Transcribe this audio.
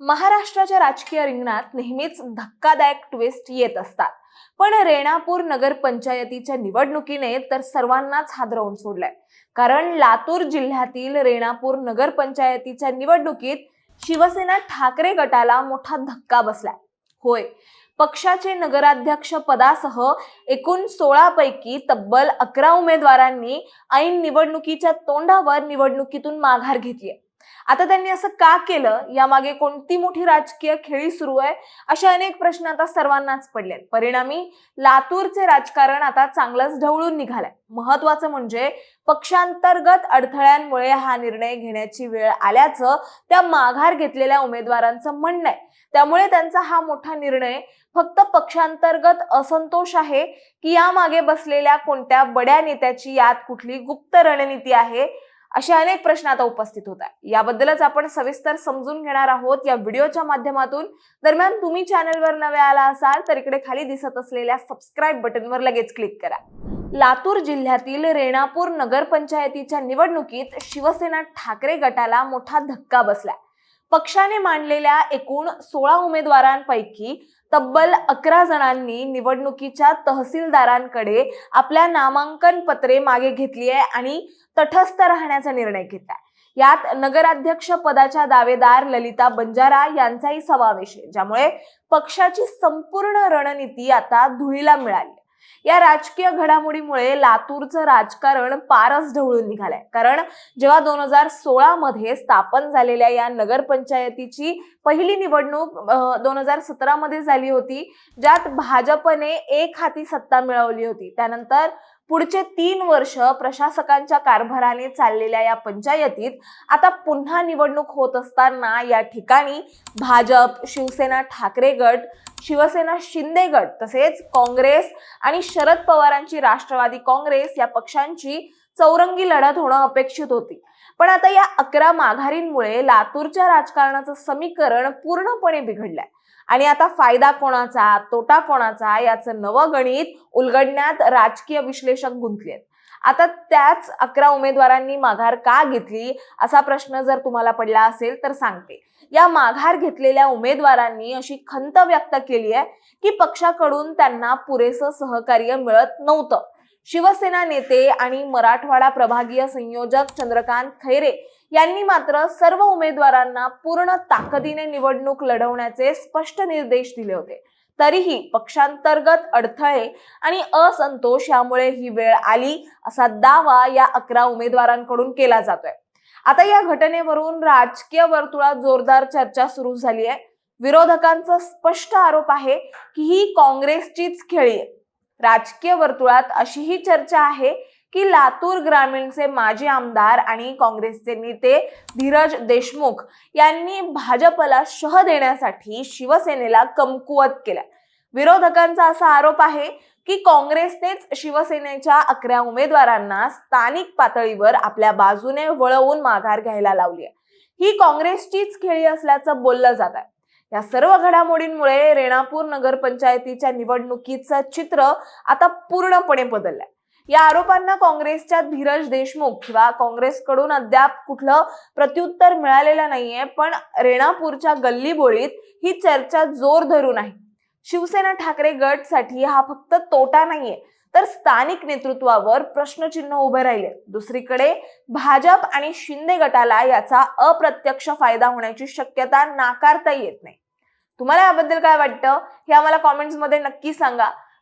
महाराष्ट्राच्या राजकीय रिंगणात नेहमीच धक्कादायक ट्विस्ट येत असतात. पण रेणापूर नगर पंचायतीच्या निवडणुकीने तर सर्वांनाच हादरवून सोडलंय. कारण लातूर जिल्ह्यातील रेणापूर नगर पंचायतीच्या निवडणुकीत शिवसेना ठाकरे गटाला मोठा धक्का बसलाय. होय पक्षाचे नगराध्यक्ष पदासह एकूण सोळा पैकी तब्बल अकरा उमेदवारांनी ऐन निवडणुकीच्या तोंडावर निवडणुकीतून माघार घेतली आता त्यांनी असं का केलं? यामागे कोणती मोठी राजकीय खेळी सुरू आहे? असे अनेक प्रश्न आता सर्वांनाच पडले परिणामी लातूरचे राजकारण आता चांगलंच ढवळून निघालंय. महत्वाचं म्हणजे पक्षांतर्गत अडथळ्यांमुळे हा निर्णय घेण्याची वेळ आल्याचं त्या माघार घेतलेल्या उमेदवारांचं म्हणणं आहे. त्यामुळे त्यांचा हा मोठा निर्णय फक्त पक्षांतर्गत असंतोष आहे की यामागे बसलेल्या कोणत्या बड्या नेत्याची यात कुठली गुप्त रणनीती आहे? असे अनेक प्रश्न आता उपस्थित होत आहे याबद्दलच आपण सविस्तर समजून घेणार आहोत. या व्हिडिओच्या माध्यमातून दरम्यान तुम्ही चॅनलवर नवे आला असाल तर इकडे खाली दिसत असलेल्या सबस्क्राईब बटनवर लगेच क्लिक करा. लातूर जिल्ह्यातील रेणापूर नगरपंचायतीच्या निवडणुकीत शिवसेना ठाकरे गटाला मोठा धक्का बसलाय. पक्षाने मांडलेल्या एकूण सोळा उमेदवारांपैकी तब्बल अकरा जणांनी निवडणुकीच्या तहसीलदारांकडे आपल्या नामांकन पत्रे मागे घेतली आहे आणि तटस्थ राहण्याचा निर्णय घेतलाय यात नगराध्यक्ष पदाच्या दावेदार ललिता बंजारा यांचाही समावेश आहे ज्यामुळे पक्षाची संपूर्ण रणनीती आता धुळीला मिळाली या राजकीय घडामोडीमुळे लातूरचं राजकारण पारच ढवळून निघालंय. कारण जेव्हा दोन हजार सोळा मध्ये स्थापन झालेल्या या नगरपंचायतीची पहिली निवडणूक दोन हजार सतरा मध्ये झाली होती ज्यात भाजपने एक हाती सत्ता मिळवली होती. त्यानंतर पुढचे तीन वर्ष प्रशासकांच्या कारभाराने चाललेल्या या पंचायतीत आता पुन्हा निवडणूक होत असताना या ठिकाणी भाजप शिवसेना ठाकरे गट शिवसेना शिंदे गट तसेच काँग्रेस आणि शरद पवारांची राष्ट्रवादी काँग्रेस या पक्षांची चौरंगी लढत होणं अपेक्षित होती. पण आता या अकरा माघारींमुळे लातूरच्या राजकारणाचं समीकरण पूर्णपणे बिघडलंय. आणि आता फायदा कोणाचा? तोटा कोणाचा? याचं नवं गणित उलगडण्यात राजकीय विश्लेषक गुंतलेत आता त्याच अकरा उमेदवारांनी माघार का घेतली? असा प्रश्न जर तुम्हाला पडला असेल तर सांगते. या माघार घेतलेल्या उमेदवारांनी अशी खंत व्यक्त केली आहे की पक्षाकडून त्यांना पुरेसं सहकार्य मिळत नव्हतं. शिवसेना नेते आणि मराठवाडा प्रभागीय संयोजक चंद्रकांत खैरे यांनी मात्र सर्व उमेदवारांना पूर्ण ताकदीने निवडणूक लढवण्याचे स्पष्ट निर्देश दिले होते. तरीही पक्षांतर्गत अडथळे आणि असंतोष यामुळे ही वेळ आली असा दावा या अकरा उमेदवारांकडून केला जातोय. आता या घटनेवरून राजकीय वर्तुळात जोरदार चर्चा सुरू झाली आहे. विरोधकांचा स्पष्ट आरोप आहे की ही काँग्रेसचीच खेळी आहे. राजकीय वर्तुळात अशीही चर्चा आहे की लातूर ग्रामीणचे माजी आमदार आणि काँग्रेसचे नेते धीरज देशमुख यांनी भाजपला शह देण्यासाठी शिवसेनेला कमकुवत केल्या. विरोधकांचा असा आरोप आहे की काँग्रेसनेच शिवसेनेच्या अकरा उमेदवारांना स्थानिक पातळीवर आपल्या बाजूने वळवून माघार घ्यायला लावली आहे. ही काँग्रेसचीच खेळी असल्याचं बोललं जात आहे. या सर्व घडामोडींमुळे रेणापूर नगरपंचायतीच्या निवडणुकीचं चित्र आता पूर्णपणे बदललंय. या आरोपांना काँग्रेसच्या धीरज देशमुख किंवा काँग्रेसकडून अद्याप कुठलं प्रत्युत्तर मिळालेलं नाहीये पण रेणापूरच्या गल्लीबोळीत ही चर्चा जोर धरून आहे. शिवसेना ठाकरे गटसाठी हा फक्त तोटा नाहीये तर स्थानिक नेतृत्वावर प्रश्नचिन्ह उभे राहिले. दुसरीकडे भाजप आणि शिंदे गटाला याचा अप्रत्यक्ष फायदा होण्याची शक्यता नाकारता येत नाही. तुम्हाला याबद्दल काय वाटतं? हे आम्हाला कॉमेंट्समध्ये नक्की सांगा.